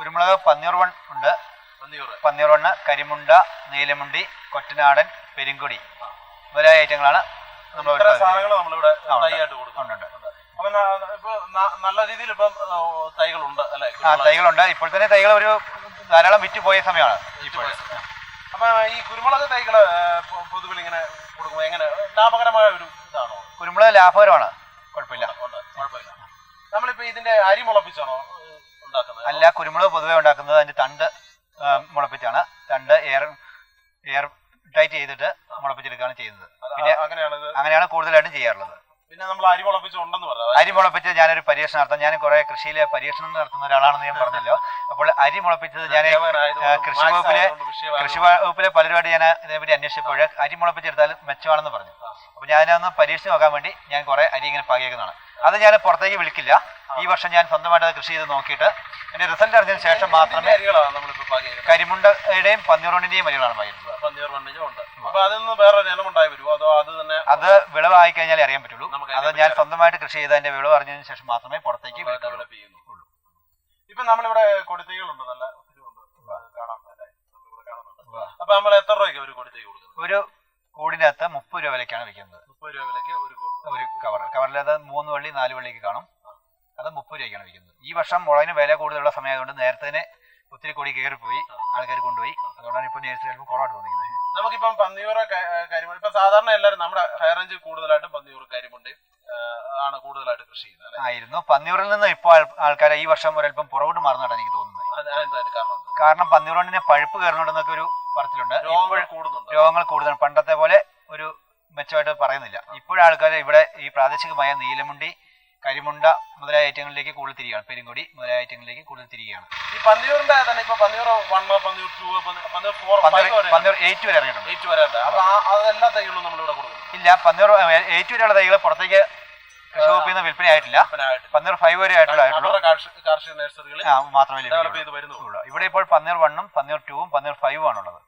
കുരുമുളക് പന്നീർ വൺ ഉണ്ട്. പന്നീർ വണ്ണ് കരിമുണ്ട നീലമുണ്ടി കൊറ്റനാടൻ പെരുങ്കൊടി. മുതലായ ഐറ്റങ്ങളാണ് നമ്മൾ നമ്മളിവിടെ നല്ല രീതിയിൽ ഇപ്പം തൈകളുണ്ട് അല്ലെ? ആ തൈകളുണ്ട്. ഇപ്പോൾ തന്നെ തൈകൾ ഒരു ധാരാളം വിറ്റ് പോയ സമയമാണ് അപ്പൊ ഈ കുരുമുളക് തൈകൾ പൊതുവിൽ ഇങ്ങനെ കൊടുക്കുമ്പോൾ എങ്ങനെ ലാഭകരമായ ഒരു ഇതാണോ? കുരുമുളക് ലാഭകരമാണ്. കുഴപ്പമില്ല. നമ്മളിപ്പോ ഇതിന്റെ അരി മുളപ്പിച്ചാണോ? അല്ല കുരുമുളക് പൊതുവെ ഉണ്ടാക്കുന്നത് അതിന്റെ തണ്ട് മുളപ്പിച്ചാണ്. തണ്ട് എയർ എയർ ടൈറ്റ് ചെയ്തിട്ട് മുളപ്പിച്ചെടുക്കുകയാണ് ചെയ്യുന്നത്. പിന്നെ അങ്ങനെയാണ് കൂടുതലായിട്ടും ചെയ്യാറുള്ളത്. പിന്നെ നമ്മൾ അരി മുളപ്പിച്ചുണ്ടെന്ന് പറഞ്ഞു അരി മുളപ്പിച്ച് ഞാനൊരു പരീക്ഷണം നടത്താം ഞാൻ കുറെ കൃഷിയിലെ പരീക്ഷണം നടത്തുന്ന ഒരാളാണെന്ന് ഞാൻ പറഞ്ഞല്ലോ. അപ്പോൾ അരി മുളപ്പിച്ചത് ഞാൻ കൃഷി വകുപ്പിലെ കൃഷി വകുപ്പിലെ പലരുമായിട്ട് ഞാൻ ഇതിനെപ്പറ്റി അന്വേഷിച്ചപ്പോൾ അരി മുളപ്പിച്ചെടുത്താൽ മെച്ചമാണെന്ന് പറഞ്ഞു. അപ്പോൾ ഞാനൊന്ന് പരീക്ഷിച്ച് നോക്കാൻ വേണ്ടി ഞാൻ കുറെ അരി ഇങ്ങനെ പാകിയേക്കുന്നതാണ്. അത് ഞാൻ പുറത്തേക്ക് വിളിക്കില്ല. ഈ വർഷം ഞാൻ സ്വന്തമായിട്ട് കൃഷി ചെയ്ത് നോക്കിയിട്ട് എന്റെ റിസൾട്ട് അറിഞ്ഞതിന് ശേഷം മാത്രമേ കരിമുണ്ടയുടെയും പന്നിറോണിന്റെയും വരികളാണ് വരുമോ? അതോ വിളവായി കഴിഞ്ഞാൽ അറിയാൻ പറ്റുള്ളൂ. അത് ഞാൻ സ്വന്തമായിട്ട് കൃഷി ചെയ്ത എന്റെ വിളവ് അറിഞ്ഞതിന് ശേഷം മാത്രമേ പുറത്തേക്ക് ഇപ്പൊ നമ്മളിവിടെ കൊടുത്തൈകളുണ്ട്. നല്ല അപ്പൊ നമ്മൾ എത്ര രൂപയ്ക്ക് ഒരു കൊടുക്കുന്നത്? ഒരു കൂടിനകത്ത് മുപ്പത് രൂപ വിലക്കാണ് വിൽക്കുന്നത്. കവറിൽ അത് മൂന്ന് വള്ളി നാല് വള്ളിക്ക് കാണും. അത് മുപ്പത് രൂപയ്ക്കാണ് വിൽക്കുന്നത്. ഈ വർഷം മുളകിന് വില കൂടുതലുള്ള സമയമായതുകൊണ്ട് നേരത്തെ തന്നെ ഒത്തിരി കൊടി കയറിപ്പോയി ആൾക്കാർ കൊണ്ടുപോയി. അതുകൊണ്ടാണ് ഇപ്പൊ നേരിട്ട് ചിലപ്പോൾ കുറവായിട്ട് തോന്നിക്കുന്നത് നമുക്കിപ്പം പന്നിയൂറ കരിമുണ്ട് ഇപ്പൊ സാധാരണ എല്ലാവരും നമ്മുടെ ഹൈ റേഞ്ച് കൂടുതലായിട്ടും പന്നിയൂറ കരിമുണ്ട്. ആണ് കൂടുതലായിട്ട് കൃഷി ചെയ്യുന്നത് ആയിരുന്നു. പന്നിയൂറിൽ നിന്ന് ഇപ്പോൾ ആൾക്കാരെ ഈ വർഷം ഒരല്പം പുറകോട്ട് മാറുന്നതാണ് എനിക്ക് തോന്നുന്നത്. കാരണം പന്നിയൂറിന് പഴുപ്പ് കയറുന്നുണ്ടെന്നൊക്കെ ഒരു പറച്ചിലുണ്ട്. രോഗങ്ങൾ കൂടുതലുണ്ട് രോഗങ്ങൾ കൂടുതലാണ് പണ്ടത്തെ പോലെ മെച്ചമായിട്ട് പറയുന്നില്ല. ഇപ്പോഴാൾക്കാർ ഇവിടെ ഈ പ്രാദേശികമായ നീലമുണ്ടി കരിമുണ്ട മുതലായ ഐറ്റങ്ങളിലേക്ക് കൂടുതൽ തിരികെയാണ് പെരുങ്കൊടി മുതലായ ഐറ്റങ്ങളിലേക്ക് കൂടുതൽ തിരികെയാണ് ഈ പന്നിയൂറിന്റെ തന്നെ ഇപ്പൊ Panniyur one Panniyur two Panniyur four Panniyur വരെ എയ്റ്റ് വരെ ഇറങ്ങിയിട്ടുണ്ട്. എയ്റ്റ് വരെ ഉണ്ട്. അപ്പൊ ആ- അതെല്ലാ തൈകളും നമ്മളിവിടെ കൊടുക്കും ഇല്ല പന്നൂർ എയ്റ്റ് വരെയുള്ള തൈകൾ പുറത്തേക്ക് കൃഷി വകുപ്പിൽ നിന്ന് വിൽപ്പന ആയിട്ടില്ല. പന്നൂർ ഫൈവ് വരെ ആയിട്ടുള്ള കാർഷിക നഴ്സറികളിൽ മാത്രമേ. ഇവിടെ ഇപ്പോൾ പന്നൂർ വണ്ണും പന്നൂർ ടൂവും പന്നൂർ ഫൈവും ആണുള്ളത്.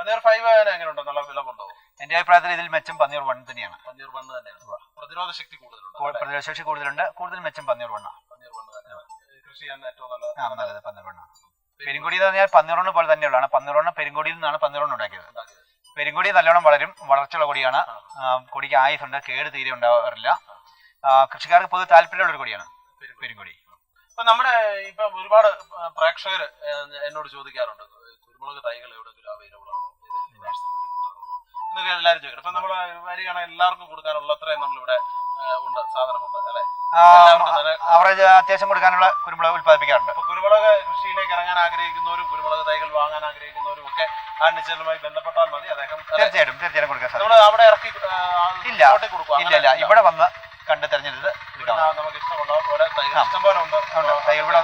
പന്നിയൂർ ഫൈവ് ഉണ്ട് ഫൈവ് എങ്ങനെയുണ്ട്? നല്ല വിലമുണ്ടോ എന്റെ അഭിപ്രായത്തിൽ ഇതിൽ മെച്ചം പന്നീർ വൺ തന്നെയാണ്. പന്നീർ വൺ തന്നെയാണ്. പ്രതിരോധ ശക്തി കൂടുതലുണ്ട്? പ്രതിരോധ ശക്തി കൂടുതലുണ്ട്. കൂടുതൽ മെച്ചം പന്നീർ വണ്ണ പന്നിയൂർ വണ്ണ് തന്നെയാണ് കൃഷി ചെയ്യാൻ ഏറ്റവും നല്ല ആ നല്ലത് പന്നൂർ പെരുങ്കൊടി എന്ന് പറഞ്ഞാൽ പന്നിറോണ് പോലെ തന്നെയുള്ളതാണ് പന്നിറോണ് പെരുങ്കൊടിയിൽ നിന്നാണ് പന്നിറോണ് ഉണ്ടാക്കിയത്. പെരുങ്കൊടി നല്ലോണം വളരും. വളർച്ചയുള്ള കൊടിയാണ്. കൊടിക്ക് ആയുസുണ്ട് കേട് തീരെ ഉണ്ടാവാറില്ല. കൃഷിക്കാർക്ക് പൊതു താല്പര്യമുള്ള ഒരു കൊടിയാണ് പെരുങ്കൊടി. ഇപ്പൊ നമ്മുടെ ഇപ്പൊ ഒരുപാട് പ്രേക്ഷകർ എന്നോട് ചോദിക്കാറുണ്ട്. കുരുമുളക് തൈകൾ എവിടെയെങ്കിലും അവൈലബിൾ ആണോ? ഇത് നഴ്സറി വഴി കിട്ടാറുണ്ടോ? എന്നൊക്കെ എല്ലാവരും ചോദിക്കും ഇപ്പൊ വരി കാണാൻ എല്ലാവർക്കും കൊടുക്കാനുള്ള അത്രയും നമ്മളിവിടെ ഉണ്ട് സാധനമുണ്ട് അല്ലെ അവറേജ് അത്യാവശ്യം കൊടുക്കാനുള്ള കുരുമുളക് ഉത്പാദിപ്പിക്കാറുണ്ട് കുരുമുളക് കൃഷിയിലേക്ക് ഇറങ്ങാൻ ആഗ്രഹിക്കുന്നവരും കുരുമുളക് തൈകൾ വാങ്ങാൻ ആഗ്രഹിക്കുന്നവരും ഒക്കെ ബന്ധപ്പെട്ടാൽ മതി അദ്ദേഹം? തീർച്ചയായിട്ടും തീർച്ചയായും കൊടുക്കാൻ സാധിക്കും അവിടെ ഇറക്കി ഇല്ല. ഇല്ല ഇല്ല ഇവിടെ വന്ന് കണ്ട് തെരഞ്ഞെടുത്ത് നമുക്ക് ഇഷ്ടമുള്ള പോലെ തൈ. ഇഷ്ടം പോലെ ഉണ്ട് ഉണ്ട്. തൈ ഇവിടെ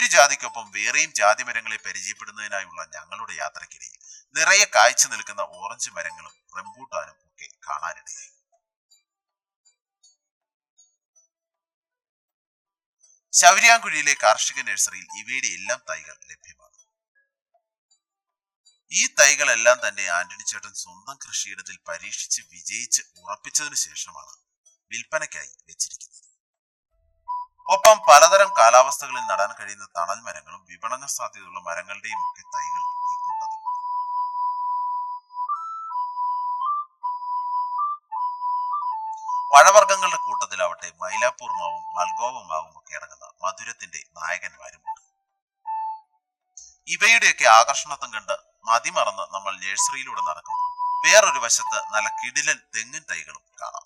മുന്തിരി ജാതിക്കൊപ്പം വേറെയും ജാതി മരങ്ങളെ പരിചയപ്പെടുന്നതിനായുള്ള ഞങ്ങളുടെ യാത്രക്കിടയിൽ നിറയെ കായ്ച്ചു നിൽക്കുന്ന ഓറഞ്ച് മരങ്ങളും റംബൂട്ടാനും ഒക്കെ കാണാനിടയായി. ശൗര്യാങ്കുഴിയിലെ കാർഷിക നഴ്സറിയിൽ ഇവയുടെ എല്ലാം തൈകൾ ലഭ്യമാണ്. ഈ തൈകളെല്ലാം തന്നെ ആന്റണി ചേട്ടൻ സ്വന്തം കൃഷിയിടത്തിൽ പരീക്ഷിച്ച് വിജയിച്ച് ഉറപ്പിച്ചതിനു ശേഷമാണ് വിൽപ്പനയ്ക്കായി വെച്ചിരിക്കുന്നത്. ഒപ്പം പലതരം കാലാവസ്ഥകളിൽ നടാൻ കഴിയുന്ന തണൽ മരങ്ങളും വിപണന സാധ്യതയുള്ള മരങ്ങളുടെയും ഒക്കെ തൈകൾ ഈ കൂട്ടത്തിൽ പഴവർഗങ്ങളുടെ കൂട്ടത്തിലാവട്ടെ മൈലാപ്പൂർ മാവും മൽഗോവ മാവും ഒക്കെ അടങ്ങുന്ന മധുരത്തിന്റെ നായകന്മാരുമുണ്ട്. ഇവയുടെയൊക്കെ ആകർഷണത്വം കണ്ട് മതിമറന്ന് നമ്മൾ നഴ്സറിയിലൂടെ നടക്കുമ്പോൾ വേറൊരു വശത്ത് നല്ല കിടിലൻ തെങ്ങിൻ തൈകളും കാണാം.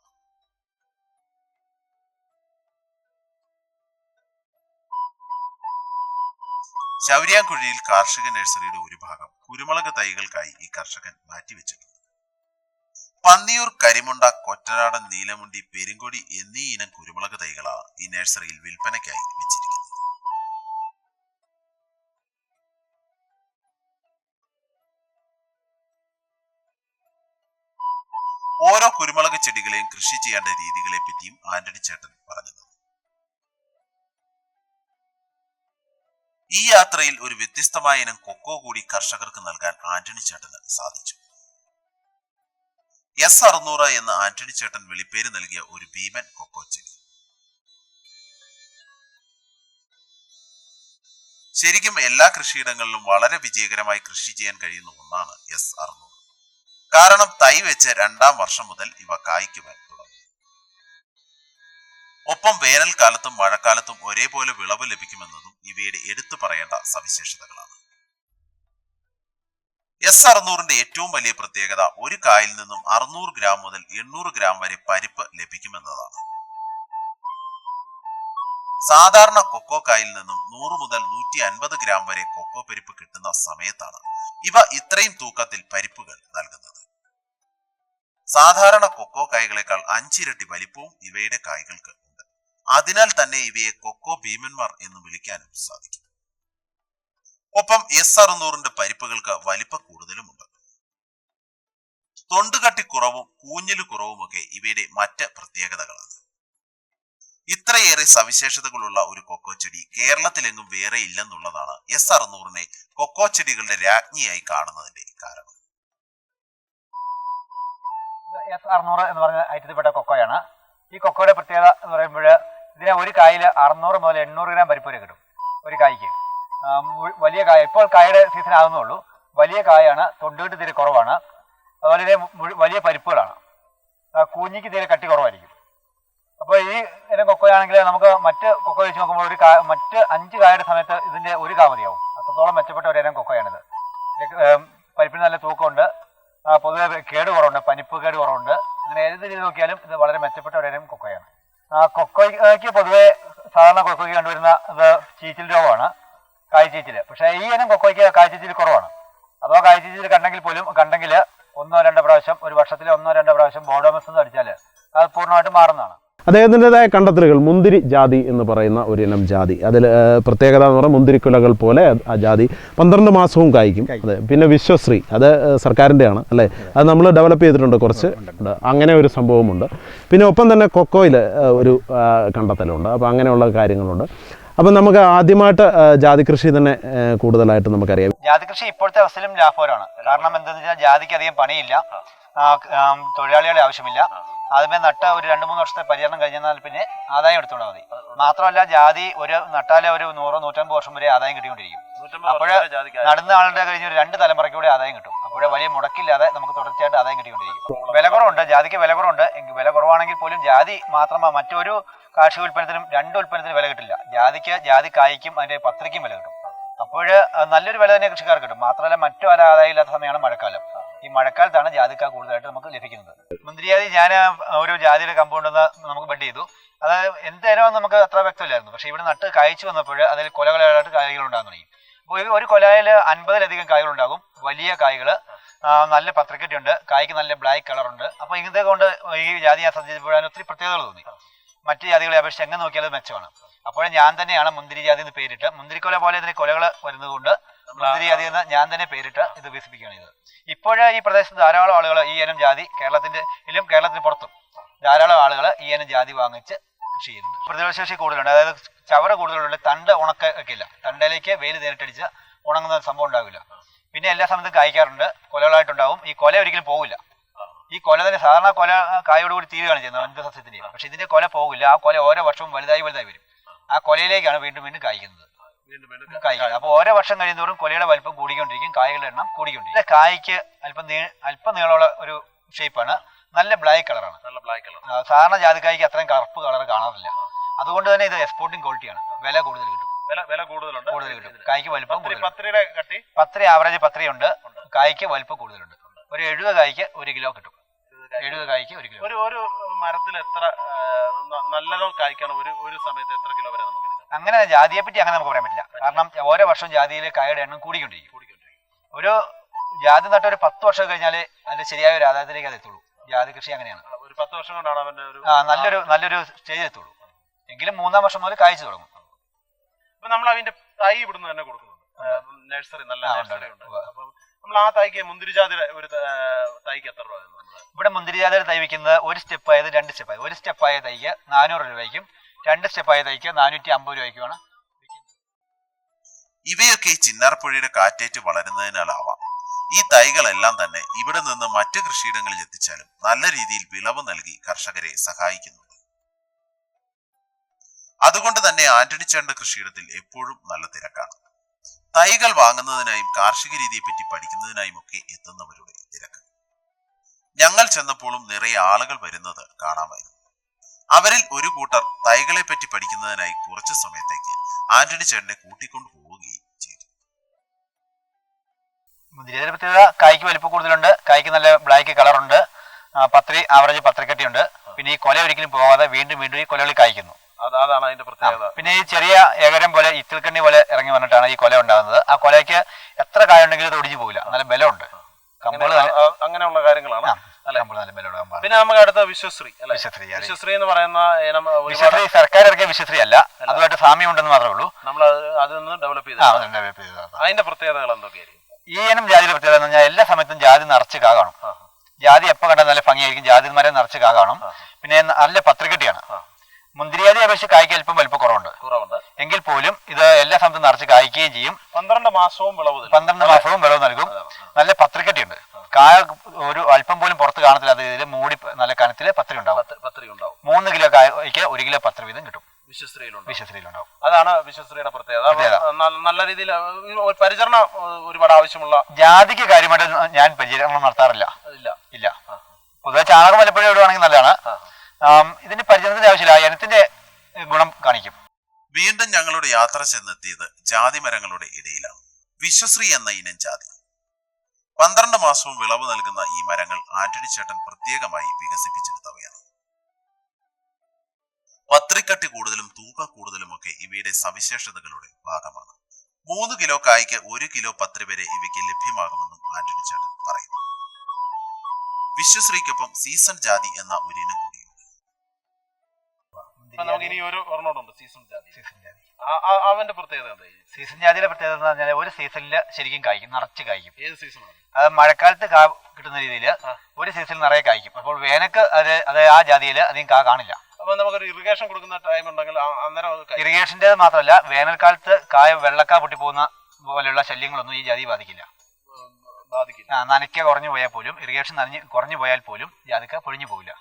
ശൗര്യാങ്കുഴിയിൽ കാർഷിക നഴ്സറിയുടെ ഒരു ഭാഗം കുരുമുളക് തൈകൾക്കായി ഈ കർഷകൻ മാറ്റിവെച്ചിട്ടുണ്ട്. പന്നിയൂർ കരിമുണ്ട കൊറ്റനാടൻ നീലമുണ്ടി പെരുങ്കൊടി എന്നീ ഇനം കുരുമുളക് തൈകളാണ് ഈ നഴ്സറിയിൽ വിൽപ്പനയ്ക്കായി വെച്ചിരിക്കുന്നത്. ഓരോ കുരുമുളക് ചെടികളെയും കൃഷി ചെയ്യേണ്ട രീതികളെ പറ്റിയും ആന്റണി ചേട്ടൻ പറഞ്ഞത് ഈ യാത്രയിൽ ഒരു വ്യത്യസ്തമായ ഇനം കൊക്കോ കൂടി കർഷകർക്ക് നൽകാൻ ആന്റണി ചേട്ടന് സാധിച്ചു. എസ് അറുന്നൂറ് എന്ന ആന്റണി ചേട്ടൻ വെളിപ്പേര് നൽകിയ ഒരു ഭീമൻ കൊക്കോ ചെടി. ശരിക്കും എല്ലാ കൃഷിയിടങ്ങളിലും വളരെ വിജയകരമായി കൃഷി ചെയ്യാൻ കഴിയുന്ന ഒന്നാണ് എസ് അറുന്നൂറ് കാരണം തൈ വെച്ച രണ്ടാം വർഷം മുതൽ ഇവ കായ്ക്കുവാൻ ഒപ്പം വേനൽക്കാലത്തും മഴക്കാലത്തും ഒരേപോലെ വിളവ് ലഭിക്കുമെന്നതും ഇവയുടെ എടുത്തു പറയേണ്ട സവിശേഷതകളാണ്. എസ് അറുന്നൂറിന്റെ ഏറ്റവും വലിയ പ്രത്യേകത ഒരു കായിൽ നിന്നും അറുന്നൂറ് ഗ്രാം മുതൽ എണ്ണൂറ് ഗ്രാം വരെ പരിപ്പ് ലഭിക്കുമെന്നതാണ്. സാധാരണ കൊക്കോ കായിൽ നിന്നും നൂറ് മുതൽ നൂറ്റി അൻപത് ഗ്രാം വരെ കൊക്കോ പരിപ്പ് കിട്ടുന്ന സമയത്താണ് ഇവ ഇത്രയും തൂക്കത്തിൽ പരിപ്പുകൾ നൽകുന്നത്. സാധാരണ കൊക്കോ കായ്കളെക്കാൾ അഞ്ചിരട്ടി വലിപ്പവും ഇവയുടെ കായ്കൾക്ക് അതിനാൽ തന്നെ ഇവയെ കൊക്കോ ഭീമന്മാർ എന്ന് വിളിക്കാനും സാധിക്കും. ഒപ്പം എസ് അറുന്നൂറിന്റെ പരിപ്പുകൾക്ക് വലിപ്പ കൂടുതലുമുണ്ട്. തൊണ്ടുകട്ടി കുറവും കൂഞ്ഞിൽ കുറവുമൊക്കെ ഇവയുടെ മറ്റ് പ്രത്യേകതകളാണ്. ഇത്രയേറെ സവിശേഷതകളുള്ള ഒരു കൊക്കോ ചെടി കേരളത്തിലെങ്ങും വേറെ ഇല്ലെന്നുള്ളതാണ് എസ് അറുന്നൂറിനെ കൊക്കോ ചെടികളുടെ രാജ്ഞിയായി കാണുന്നതിന്റെ കാരണം. എസ് അറുന്നൂറ് എന്ന് പറഞ്ഞ ഐറ്റത്തിൽപ്പെട്ട കൊക്കോയാണ്. ഈ കൊക്കോയുടെ പ്രത്യേകത എന്ന് പറയുമ്പോൾ ഇതിനെ ഒരു കായിൽ അറുന്നൂറ് മുതൽ എണ്ണൂറ് ഗ്രാം പരിപ്പ് വരെ കിട്ടും ഒരു കായ്ക്ക്. വലിയ കായ ഇപ്പോൾ കായയുടെ സീസൺ ആകുന്നുള്ളൂ വലിയ കായാണ് തൊണ്ടുകെട്ട് തീരെ കുറവാണ്. അതുപോലെ ഇതേ വലിയ പരിപ്പുകളാണ്. കൂഞ്ഞിക്ക് തീരെ കട്ടി കുറവായിരിക്കും. അപ്പോൾ ഈ ഇനം കൊക്കോയാണെങ്കിൽ നമുക്ക് മറ്റ് കൊക്കോ വെച്ച് നോക്കുമ്പോൾ ഒരു മറ്റ് അഞ്ച് കായയുടെ സമയത്ത് ഇതിന്റെ ഒരു കാ മതിയാവും. അത്രത്തോളം മെച്ചപ്പെട്ട ഒരു ഇനം കൊക്കോയാണിത്. പരിപ്പിന് നല്ല തൂക്കമുണ്ട്. പൊതുവെ കേട് കുറവുണ്ട് പനിപ്പ് കേട് കുറവുണ്ട്. അങ്ങനെ ഏത് രീതി നോക്കിയാലും ഇത് വളരെ മെച്ചപ്പെട്ട ഒരു ഇനം കൊക്കോയാണ്. കൊക്കോയ്ക്ക് പൊതുവെ സാധാരണ കൊക്കോയ്ക്ക് കണ്ടുവരുന്ന ഇത് ചീച്ചിൽ രോഗമാണ് കായ്ച്ചീച്ചിൽ പക്ഷേ ഈ ഇനം കൊക്കോയ്ക്ക് കായ്ച്ചീച്ചിൽ കുറവാണ്. അഥവാ കായ്ച്ചീച്ചിൽ കണ്ടെങ്കിൽ പോലും കണ്ടെങ്കിൽ ഒന്നോ രണ്ടോ പ്രാവശ്യം ഒരു വർഷത്തിൽ ഒന്നോ രണ്ടോ പ്രാവശ്യം ബോഡോമസ് എന്ന് അടിച്ചാൽ അത് പൂർണമായിട്ടും മാറുന്നതാണ്. അദ്ദേഹത്തിന്റെതായ കണ്ടെത്തലുകൾ മുന്തിരി ജാതി എന്ന് പറയുന്ന ഒരു ഇനം ജാതി. അതിൽ പ്രത്യേകത എന്ന് പറഞ്ഞാൽ മുന്തിരിക്കുലകൾ പോലെ ആ ജാതി പന്ത്രണ്ട് മാസവും കായ്ക്കും. അതെ. പിന്നെ വിശ്വശ്രീ അത് സർക്കാരിന്റെയാണ് അല്ലേ? അത്. നമ്മൾ ഡെവലപ്പ് ചെയ്തിട്ടുണ്ട് കുറച്ച്. അങ്ങനെ ഒരു സംഭവമുണ്ട്. പിന്നെ ഒപ്പം തന്നെ കൊക്കോയിൽ ഒരു കണ്ടെത്തലുണ്ട്. അപ്പോൾ അങ്ങനെയുള്ള കാര്യങ്ങളുണ്ട്. അപ്പം നമുക്ക് ആദ്യമായിട്ട് ജാതി കൃഷി തന്നെ കൂടുതലായിട്ട് നമുക്കറിയാം. ജാതി കൃഷി ഇപ്പോഴത്തെ അവസ്ഥയിലും ലാഭകരമാണ് കാരണം എന്താണെന്ന് വെച്ചാൽ ജാതിക്ക് അധികം പണിയില്ല. തൊഴിലാളികളെ തൊഴിലാളികളുടെ ആവശ്യമില്ല. ആദ്യമേ നട്ട ഒരു രണ്ട് മൂന്ന് വർഷത്തെ പരിചരണം കഴിഞ്ഞാൽ പിന്നെ ആദായം എടുത്തുകൊണ്ടാൽ മതി. മാത്രമല്ല ജാതി ഒരു നട്ടാലെ ഒരു നൂറോ നൂറ്റമ്പത് വർഷം വരെ ആദായം കിട്ടിക്കൊണ്ടിരിക്കും. അപ്പോഴ് നടുന്ന ആളുടെ കഴിഞ്ഞ ഒരു രണ്ട് തലമുറയ്ക്ക് കൂടെ ആദായം കിട്ടും. അപ്പോഴേ വലിയ മുടക്കില്ലാതെ നമുക്ക് തുടർച്ചയായിട്ട് ആദായം കിട്ടിക്കൊണ്ടിരിക്കും. വില കുറവുണ്ട് ജാതിക്ക് വില കുറവുണ്ട്. വില കുറവാണെങ്കിൽ പോലും ജാതി മാത്രമാ മറ്റൊരു കാർഷിക ഉൽപ്പന്നത്തിനും രണ്ട് ഉൽപ്പന്നത്തിനും വില കിട്ടില്ല. ജാതിക്ക് ജാതി കായ്ക്കും അതിന്റെ പത്രയ്ക്കും വില കിട്ടും. അപ്പോൾ നല്ലൊരു വില തന്നെ കൃഷിക്കാർക്ക് കിട്ടും. മാത്രമല്ല മറ്റു പല ആദായം ഇല്ലാത്ത സമയമാണ് മഴക്കാലം. ഈ മഴക്കാലത്താണ് ജാതിക്ക കൂടുതലായിട്ട് നമുക്ക് ലഭിക്കുന്നത്. മന്ത്രിയാതി ഞാൻ ഒരു ജാതിയുടെ കമ്പൗണ്ട് നമുക്ക് ബഡ് ചെയ്തു. അത് എന്തായാലും നമുക്ക് അത്ര വ്യക്തമില്ലായിരുന്നു. പക്ഷേ ഇവിടെ നട്ട് കായ്ച്ചു വന്നപ്പോൾ അതിൽ കൊലകളായിട്ട് കായ്കൾ ഉണ്ടാകാൻ തുടങ്ങി. അപ്പോൾ ഒരു കൊലയിൽ അൻപതിലധികം കായ്കൾ ഉണ്ടാകും. വലിയ കായ്കൾ നല്ല പത്രക്കെട്ടി ഉണ്ട് കായ്ക്ക് നല്ല ബ്ലാക്ക് കളറുണ്ട് അപ്പോൾ ഇങ്ങനത്തെ കൊണ്ട് ഈ ജാതി ഞാൻ ശ്രദ്ധിച്ചപ്പോഴാണ് ഒത്തിരി പ്രത്യേകതകൾ തോന്നി. മറ്റു ജാതികളെ അപേക്ഷിച്ച് എങ്ങനെ നോക്കിയാലും മെച്ചമാണ്. അപ്പോൾ ഞാൻ തന്നെയാണ് മുന്തിരി ജാതി എന്ന് പേരിട്ട് മുന്തിരിക്കൊല പോലെ ഇതിന് കൊലകൾ വരുന്നത് കൊണ്ട് മുന്തിരി എന്ന് ഞാൻ തന്നെ പേരിട്ട് ഇത് വികസിപ്പിക്കുകയാണ് ചെയ്തത്. ഇപ്പോഴേ ഈ പ്രദേശത്ത് ധാരാളം ആളുകൾ ഈ ഇനം ജാതി കേരളത്തിന്റെ ഇലും കേരളത്തിന് പുറത്തും ധാരാളം ആളുകൾ ഈ ഇനം ജാതി വാങ്ങിച്ച് കൃഷി ചെയ്യുന്നുണ്ട്. പ്രതിരോധശേഷി കൂടുതലുണ്ട്. അതായത് ചവറ കൂടുതലുണ്ട്. തണ്ട് ഉണക്ക ഒക്കെ ഇല്ല തണ്ടയിലേക്ക് വെയിൽ നേരിട്ടടിച്ച് ഉണങ്ങുന്ന സംഭവം ഉണ്ടാവില്ല. പിന്നെ എല്ലാ സമയത്തും കായ്ക്കാറുണ്ട്. കൊലകളായിട്ടുണ്ടാവും. ഈ കൊല ഒരിക്കലും പോകില്ല ഈ കൊല തന്നെ സാധാരണ കൊല കായോടുകൂടി തീരുകയാണ് ചെയ്യുന്നത് അന്ത്യസസ്യത്തിന്റെ പക്ഷെ ഇതിന്റെ കൊല പോകില്ല ആ കൊല ഓരോ വർഷവും വലുതായി വലുതായി വരും. ആ കൊലയിലേക്കാണ് വീണ്ടും വീണ്ടും കായ്ക്കുന്നത്. കായ്ക്കുന്നത് അപ്പോൾ ഓരോ വർഷം കഴിയുന്നതോറും കൊലയുടെ വലിപ്പം കൂടിക്കൊണ്ടിരിക്കും കായകളുടെ എണ്ണം കൂടിക്കൊണ്ടിരിക്കും. കായ്ക്ക് അല്പം നീ അല്പം നീളമുള്ള ഒരു ഷേപ്പാണ് നല്ല ബ്ലാക്ക് കളറാണ് നല്ല ബ്ലാക്ക് കളർ സാധാരണ ജാതിക്കായ്ക്ക് അത്രയും കറുപ്പ് കളർ കാണാറില്ല. അതുകൊണ്ട് തന്നെ ഇത് എക്സ്പോർട്ടിംഗ് ക്വാളിറ്റിയാണ് വില കൂടുതൽ കിട്ടും. വില വില കൂടുതലുണ്ട്. കൂടുതൽ കിട്ടും. കായ്ക്ക് വലിപ്പം പത്രിയുടെ കട്ടി? പത്രി ആവറേജ് പത്രിയുണ്ട് കായ്ക്ക് വലിപ്പം കൂടുതലുണ്ട്. ഒരു എഴുപത് കായ്ക്ക് ഒരു കിലോ കിട്ടും. എഴുപത് കായ്ക്ക് ഒരു കിലോ. ഒരു ഒരു മരത്തിൽ എത്ര നല്ലതോ കായ്ക്കണം? ഒരു ഒരു സമയത്ത് എത്ര കിലോ അങ്ങനെ ജാതിയെ പറ്റി അങ്ങനെ നമുക്ക് പറയാൻ പറ്റില്ല. കാരണം ഓരോ വർഷം ജാതിയിലെ കായയുടെ എണ്ണം കൂടിക്കൊണ്ടിരിക്കും. ഒരു ജാതി നട്ട ഒരു പത്ത് വർഷം കഴിഞ്ഞാൽ അതിന്റെ ശരിയായ ഒരു ആദായത്തിലേക്ക് അത് എത്തുള്ളൂ. ജാതി കൃഷി അങ്ങനെയാണ്. ഒരു പത്ത് വർഷം കൊണ്ടാണ് അവന്റെ ഒരു ആ നല്ലൊരു നല്ലൊരു സ്റ്റേജിൽ എത്തുള്ളൂ. എങ്കിലും മൂന്നാം വർഷം മുതൽ കായ്ച്ചു തുടങ്ങും. അപ്പൊ നമ്മൾ അതിന്റെ തൈ ഇവിടുന്ന് തന്നെ കൊടുക്കുന്നുണ്ട്. നഴ്സറി നല്ല ആ, നഴ്സറി ഉണ്ട് ഉണ്ട്. അപ്പം നമ്മൾ ആ തൈക്ക് മുന്തിരിജാതിയുടെ ഒരു തൈക്ക് എത്ര രൂപ ഇവിടെ മുന്തിരിജാതിയുടെ തൈ വിൽക്കുന്നത് ഒരു സ്റ്റെപ്പായത് രണ്ട് സ്റ്റെപ്പായത് ഒരു സ്റ്റെപ്പായ തൈക്ക് നാനൂറ് രൂപയ്ക്കും രണ്ട് സ്റ്റെപ്പ് തയ്ക്കുക. നാനൂറ്റി അമ്പത് രൂപയ്ക്കുമാണ് ഇവയൊക്കെ ഈ ചിന്നാർപ്പുഴയുടെ കാറ്റേറ്റ് വളരുന്നതിനാലാവാം. ഈ തൈകളെല്ലാം തന്നെ ഇവിടെ നിന്ന് മറ്റ് കൃഷിയിടങ്ങളിൽ എത്തിച്ചാലും നല്ല രീതിയിൽ വിളവ് നൽകി കർഷകരെ സഹായിക്കുന്നുണ്ട് അതുകൊണ്ട് തന്നെ ആന്റണി ചേണ്ട കൃഷിയിടത്തിൽ എപ്പോഴും നല്ല തിരക്കാണ്. തൈകൾ വാങ്ങുന്നതിനായും കാർഷിക രീതിയെപ്പറ്റി പഠിക്കുന്നതിനായും ഒക്കെ എത്തുന്നവരുടെ തിരക്ക്. ഞങ്ങൾ ചെന്നപ്പോഴും നിറയെ ആളുകൾ വരുന്നത് കാണാമായിരുന്നു. അവരിൽ ഒരു കൂട്ടർ തൈകളെ പറ്റി പഠിക്കുന്നതിനായി കുറച്ചു സമയത്തേക്ക് ആന്റണി ചേട്ടനെ കൂട്ടിക്കൊണ്ടു പോവുകയും ചെയ്തു. മുന്തിരിയുടെ പ്രത്യേകത കായ്ക്ക് വലിപ്പം കൂടുതലുണ്ട് കായ്ക്ക് നല്ല ബ്ലാക്ക് കളറുണ്ട് ഉണ്ട്. പത്രി ആവറേജ് പത്രക്കെട്ടിയുണ്ട്. പിന്നെ ഈ കൊല ഒരിക്കലും പോകാതെ വീണ്ടും വീണ്ടും ഈ കൊലകളിൽ കായ്ക്കുന്നു. അതാണ് അതിന്റെ പ്രത്യേകത. പിന്നെ ഈ ചെറിയ ഏകരം പോലെ ഇത്തിൽക്കണ്ണി പോലെ ഇറങ്ങി വന്നിട്ടാണ് ഈ കൊല ഉണ്ടാകുന്നത്. ആ കൊലയ്ക്ക് എത്ര കായുണ്ടെങ്കിലും ഇത് ഒടിഞ്ഞു പോകില്ല നല്ല ബലമുണ്ട്. കമ്പോൾ അങ്ങനെ- നല്ല അങ്ങനെയുള്ള കാര്യങ്ങളാണ്. പിന്നെ നമുക്ക് അടുത്ത വിശ്വശ്രീ അല്ലെ? വിശ്വശ്രീ വിശ്വശ്രീ എന്ന് പറയുന്ന ഇനം ഒരുപാട് വിശ്വശ്രീ സർക്കാർ ഇറക്കിയ വിശ്വശ്രീ അല്ല. അതുമായിട്ട് സാമ്യം ഉണ്ടെന്ന് മാത്രമേ ഉള്ളൂ. നമ്മൾ അതിൽ നിന്ന് ഡെവലപ്പ് ചെയ്ത് ആ, അത് develop ചെയ്തതാണ്. അതിന്റെ പ്രത്യേകതകൾ എന്തൊക്കെയായിരിക്കും? ഈ ഇനം ജാതിയുടെ പ്രത്യേകത എന്ന് പറഞ്ഞാൽ എല്ലാ സമയത്തും ജാതി നിറച്ച് കാ കാണും ആ. ജാതി എപ്പോൾ കണ്ടാൽ നല്ല ഭംഗിയായിരിക്കും. ജാതി മരം നിറച്ച് കാ കാണും ആ. പിന്നെ നല്ല പത്രികട്ടിയാണ്. ആ. മുന്തിരിയാതി അപേക്ഷിച്ച് കായ്ക്ക് അല്പം വലിപ്പം കുറവുണ്ട്. കുറവുണ്ട്. എങ്കിൽ പോലും ഇത് എല്ലാ സമയത്തും നിറച്ച് കായ്ക്കുകയും ചെയ്യും. പന്ത്രണ്ട് മാസവും വിളവ് തരും. പന്ത്രണ്ട് മാസവും വിളവ് നൽകും. അതാണ്. നല്ല പത്രികട്ടിയുണ്ട് കായ ഒരു അല്പം പോലും പുറത്ത് കാണത്തില്ലാത്ത ഇതിൽ മൂടി നല്ല കനത്തിൽ പത്രി ഉണ്ടാവും. പത്രി ഉണ്ടാവും. മൂന്ന് കിലോ കായ്ക്ക് ഒരു കിലോ പത്ര വീതം കിട്ടും. വിശ്വശ്രീയിലുണ്ടാവും അതാണ് വിശ്വസ്ത്രീയുടെ പ്രത്യേകത. നല്ല രീതിയിൽ ഒരു പരിചരണം ഒരുപാട് ആവശ്യമുള്ള ജാതിക്ക് കാര്യമായിട്ട് ഞാൻ പരിചരണം നടത്താറില്ല. ഇല്ല. ഇല്ല. പൊതുവെ ചാണകം വല്ലപ്പോഴും ഇടുവാണെങ്കിൽ നല്ലതാണ്. ഇതിന് പരിചരണത്തിന്റെ ആവശ്യമില്ല. ഇനത്തിന്റെ ഗുണം കാണിക്കും. വീണ്ടും ഞങ്ങളുടെ യാത്ര ചെന്നെത്തിയത് ജാതി മരങ്ങളുടെ ഇടയിലാണ്. വിശ്വശ്രീ എന്ന ഇനം ജാതി. പന്ത്രണ്ട് മാസവും വിളവ് നൽകുന്ന ഈ മരങ്ങൾ ആന്റണി ചേട്ടൻ പ്രത്യേകമായി വികസിപ്പിച്ചെടുത്തവയാണ്. പത്രിക്കട്ടി കൂടുതലും തൂക്ക കൂടുതലുമൊക്കെ ഇവയുടെ സവിശേഷതകളുടെ ഭാഗമാണ്. മൂന്ന് കിലോ കായ്ക്ക് ഒരു കിലോ പത്രി വരെ ഇവയ്ക്ക് ലഭ്യമാകുമെന്നും ആന്റണി ചേട്ടൻ പറയുന്നു. വിശ്വശ്രീക്കൊപ്പം സീസൺ ജാതി എന്ന ഒരു ഇനം നമുക്ക് ഇനി ഒരു സീസൺ ജാതി. സീസൺ ജാതി. അവന്റെ പ്രത്യേകത എന്താ? സീസൺ ജാതിയുടെ പ്രത്യേകത എന്ന് പറഞ്ഞാൽ ഒരു സീസണിൽ ശരിക്കും കായ്ക്കും നിറച്ച് കായ്ക്കും. ഏത് സീസണാണ് അത് മഴക്കാലത്ത് കാ കിട്ടുന്ന രീതിയിൽ ഒരു സീസണിൽ നിറയെ കായ്ക്കും. അപ്പോൾ വേനക്ക് അത് അത് ആ ജാതിയിൽ അധികം കാ കാണില്ല. അപ്പൊ നമുക്കൊരു ഇറിഗേഷൻ കൊടുക്കുന്ന ടൈം ഉണ്ടെങ്കിൽ അന്നേരം ഇറിഗേഷന്റെ മാത്രമല്ല വേനൽക്കാലത്ത് കായ വെള്ളക്കാ പൊട്ടിപ്പോകുന്ന പോലെയുള്ള ശല്യങ്ങളൊന്നും ഈ ജാതി ബാധിക്കില്ല. ബാധിക്കില്ല. നനയ്ക്ക കുറഞ്ഞു പോയാൽ പോലും ഇറിഗേഷൻ നനഞ്ഞ് കുറഞ്ഞു പോയാൽ പോലും ജാതിക്ക പൊഴിഞ്ഞു പോകില്ല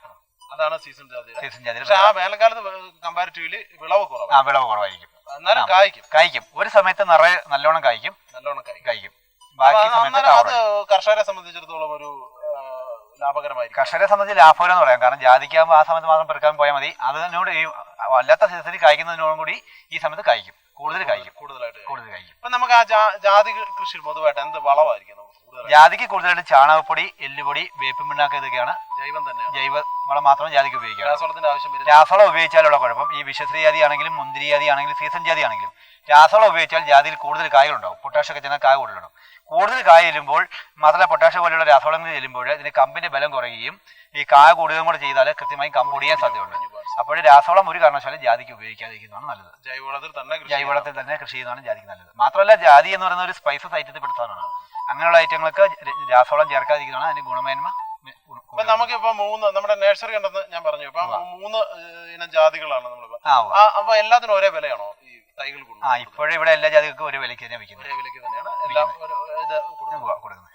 അതാണ് സീസൺ സീസൺ ജാതി പക്ഷെ ആ വേനൽക്കാലത്ത് കമ്പാരിറ്റീവ്ലി വിളവ് കുറവാണ്. ആ വിളവ് കുറവായിരിക്കും. എന്നാലും. കായ്ക്കും. കായ്ക്കും. ഒരു സമയത്ത് നിറയെ നല്ലോണം കായ്ക്കും. നല്ലോണം കായ്ക്കും. ബാക്കി സമയത്ത് അത് കർഷകരെ സംബന്ധിച്ചിടത്തോളം ഒരു ലാഭകരമായിരിക്കും. കർഷകരെ സംബന്ധിച്ച് ലാഭകരം എന്ന് പറയാം. കാരണം ജാതിക്കാകുമ്പോൾ ആ സമയത്ത് മാത്രം പെറുക്കാൻ പോയാൽ മതി. അതിനോട് ഈ അല്ലാത്ത സീസണിൽ കായ്ക്കുന്നതിനോടും കൂടി ഈ സമയത്ത് കായ്ക്കും. കൂടുതൽ കായ്ക്കും. കൂടുതലായിട്ട് കൂടുതൽ കായ്ക്കും. ഇപ്പൊ നമുക്ക് ആ ജാതി കൃഷി പൊതുവായിട്ട് എന്ത് വളമായിരിക്കും ജാതിക്ക് കൂടുതലായിട്ട് ചാണകപ്പൊടി എല്ലുപൊടി വേപ്പിൻ പിണ്ണാക്ക് ഇതൊക്കെയാണ്. ജൈവം തന്നെ ജൈവ വളം മാത്രം ജാതിക്ക് ഉപയോഗിക്കുക. രാസവളത്തിന്റെ ആവശ്യം രാസവളം ഉപയോഗിച്ചാലുള്ള കുഴപ്പം. ഈ വിശ്വശ്രീ ജാതി ആണെങ്കിലും മുന്തിരി ജാതി ആണെങ്കിലും സീസൺ ജാതി ആണെങ്കിലും രാസവളം ഉപയോഗിച്ചാൽ ജാതിയിൽ കൂടുതൽ കായകളുണ്ടാവും പൊട്ടാഷൊക്കെ ചെന്നാൽ കായ കൂടുതലുണ്ടാവും കൂടുതൽ കായ ചെല്ലുമ്പോൾ മാത്രമല്ല പൊട്ടാഷ പോലെയുള്ള രാസവളങ്ങൾ ചെല്ലുമ്പോൾ ഇതിന് കമ്പിന്റെ ബലം കുറയുകയും ഈ കായ കൂടുകയും കൂടെ ചെയ്താൽ കൃത്യമായി കമ്പ് ഒടിയാൻ സാധ്യതയുണ്ട്. അപ്പോൾ രാസവളം ഒരു കാരണവശാലും ജാതിക്ക് ഉപയോഗിക്കാതിരിക്കുന്നതാണ് നല്ലത്. ജൈവവളത്തിൽ തന്നെ ജൈവളത്തിൽ ജൈവവളത്തിൽ തന്നെ കൃഷി ചെയ്യുന്നതാണ് ജാതിക്ക് നല്ലത്. മാത്രമല്ല ജാതി എന്ന് പറയുന്ന ഒരു സ്പൈസസ് ഐറ്റത്തിൽ പെടുത്താനാണ് അങ്ങനെയുള്ള ഐറ്റങ്ങൾക്ക് രാസവളം ചേർക്കാതിരിക്കുന്നതാണ് അതിന് ഗുണമേന്മ. ഇപ്പൊ നമുക്ക് ഇപ്പൊ മൂന്ന് നമ്മുടെ നഴ്സറി ഉണ്ടെന്ന് ഞാൻ പറഞ്ഞു. ഇപ്പൊ മൂന്ന് ഇനം ജാതികളാണ് നമ്മളിപ്പോ. അപ്പൊ എല്ലാത്തിനും ഒരേ വിലയാണോ ഈ തൈകൾ ആ ഇപ്പോഴും ഇവിടെ എല്ലാ ജാതികൾക്കും ഒരേ വിലയ്ക്ക് തന്നെ വിൽക്കുന്നത്. ഒരേ വിലയ്ക്ക് തന്നെയാണ്. എല്ലാം ഇത്. കൊടുക്കുന്നത്.